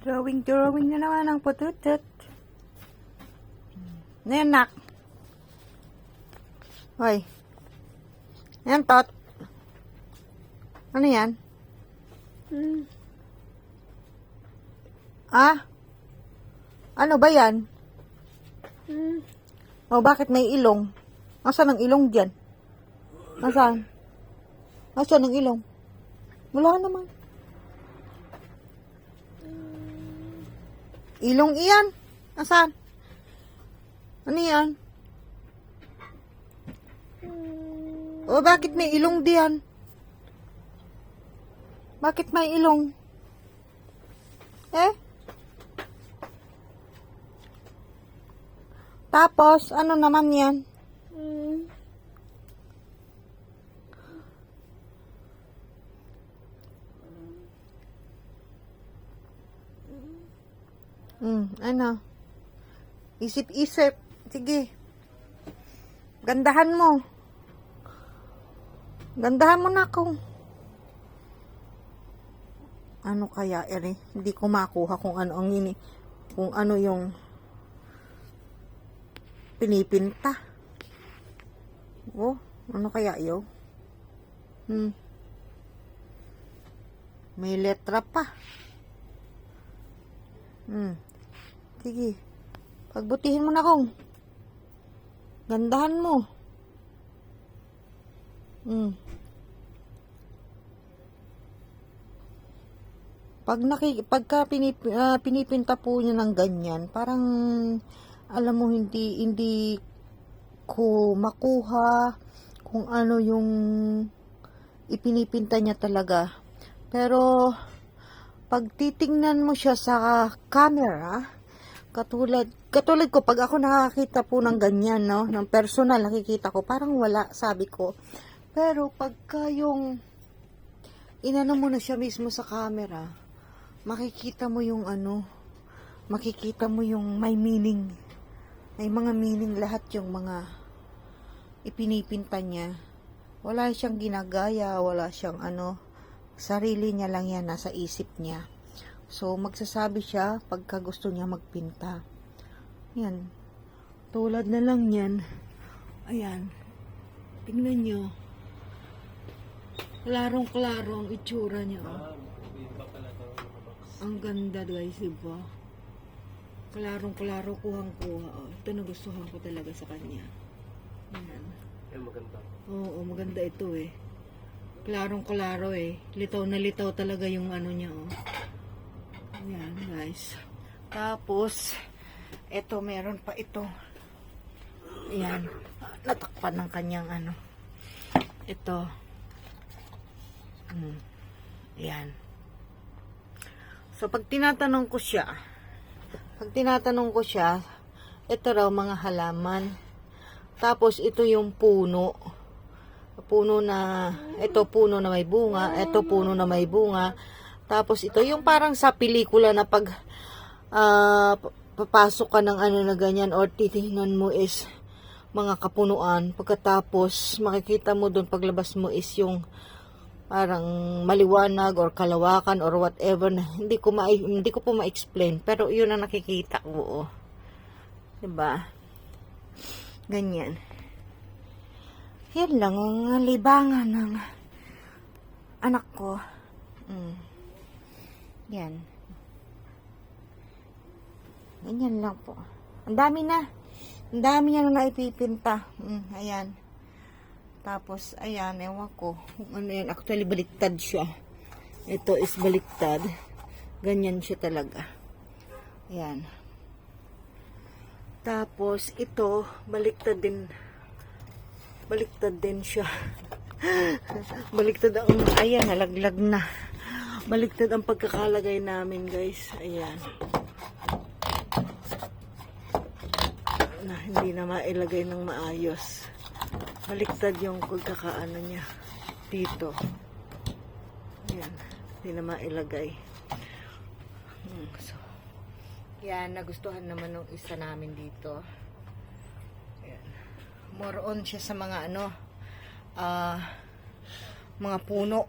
Drawing, drawing na naman ang pututot. Yan, nak? Hoy. Yan, tot. Ano yan? Hmm. Ah? Ano ba yan? Hmm. Oh, bakit may ilong? Nasaan ang ilong dyan? Nasaan? Nasaan ang ilong? Wala naman. Ilong iyan? Nasaan? Ano yan? O, bakit may ilong diyan? Bakit may ilong? Eh? Tapos, ano naman yan? Hmm, ano? Isip-isip. Sige. Gandahan mo. Gandahan mo na ako. Ano kaya, Eri? Hindi ko makuha kung ano ang ini, kung ano yung pinipinta. Oh, ano kaya yo? Hmm. May letra pa. Hmm. Sige. Pagbutihin mo na kong. Gandahan mo. Hmm. Pag naki, pagka pinip, ah, pinipinta po niya ng ganyan, parang alam mo hindi hindi ko makuha kung ano yung ipinipinta niya talaga. Pero pag titingnan mo siya sa camera, katulad katulad ko pag ako nakakita po ng ganyan, no, ng personal nakikita ko, parang wala, sabi ko. Pero pagka yung inano mo na siya mismo sa camera, makikita mo yung ano, makikita mo yung may meaning. May mga meaning lahat yung mga ipinipinta niya. Wala siyang ginagaya, wala siyang ano, sarili niya lang yan, nasa isip niya. So, magsasabi siya pagka gusto niya magpinta. Yan. Tulad na lang yan. Ayan. Tingnan nyo. Klarong-klaro ang itsura niya. Oh. Ang ganda guys, diba? Klarong-klaro, kuhang-kuha. Oh. Ito nagustuhan ko talaga sa kanya. Ayan. Yan maganda. Oo, maganda ito eh. Klarong-klaro eh. Litaw na litaw talaga yung ano niya oh. Ayan guys. Tapos, eto meron pa ito. Ayan. Natakpan ng kanyang ano. Ito. Hmm. Ayan. So, pag tinatanong ko siya, pag tinatanong ko siya, ito raw mga halaman. Tapos, ito yung puno. Puno na, ito puno na may bunga, ito puno na may bunga. Tapos, ito yung parang sa pelikula na pag pa- papasok ka ng ano na ganyan or titingnan mo is mga kapunuan. Pagkatapos, makikita mo doon paglabas mo is yung parang maliwanag or kalawakan or whatever na hindi ko ma hindi ko po ma-explain pero yun ang nakikita ko. oh. 'Di ba? Ganyan. Yan lang ang libangan ng anak ko. Mm. Yan. Ganyan lang po. Ang dami na. Ang dami niya na naipipinta. Mm, ayan. Tapos, ayan, ewan ko. Ano yan. Actually, baliktad siya. Ito is baliktad. Ganyan siya talaga. Ayan. Tapos, ito, baliktad din. Baliktad din siya. baliktad ang, ayan, nalaglag na. Baliktad ang pagkakalagay namin, guys. Ayan. Na, hindi na mailagay ng maayos. Baliktad yung pagkakaano niya dito. Ayan. Hindi na mailagay. Hmm, so, yan, nagustuhan naman ng isa namin dito. Ayan. More on siya sa mga ano, ah, mga puno.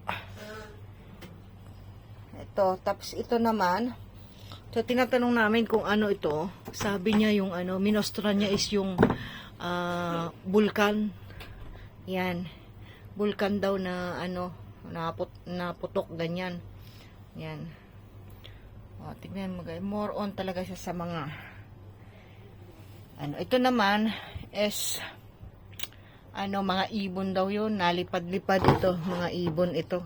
Ito, tapos ito naman, So, tinatanong namin kung ano ito. Sabi niya yung ano, minostra niya is yung ah, vulkan. Yan. Vulkan daw na ano, naput, naputok, ganyan. Yan. O, tignan mo guys. More on talaga siya sa mga ano, ito naman is ano, mga ibon daw yun. Nalipad-lipad ito. Mga ibon ito.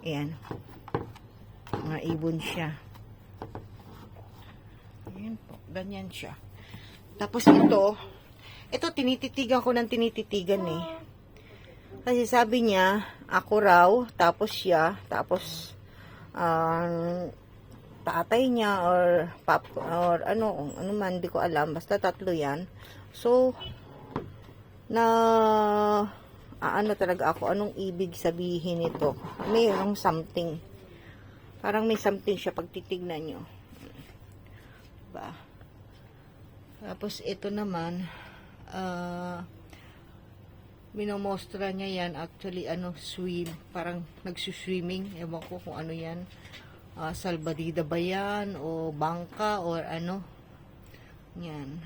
Ayan. Mga ibon siya. Ayan po. Ganyan siya. Tapos ito, ito tinititigan ko ng tinititigan eh. Kasi sabi niya, ako raw, tapos siya, tapos um, tatay niya or pap or ano, ano man, di ko alam. Basta tatlo yan. So, na aano talaga ako, anong ibig sabihin ito? Mayroong something. Parang may something siya pag titignan nyo. Ba? Tapos ito naman, ah, minomostra niya yan, actually, ano, swim, parang nagsuswimming, ewan ko kung ano yan, Ah, salbadida ba yan, o bangka, or ano, yan.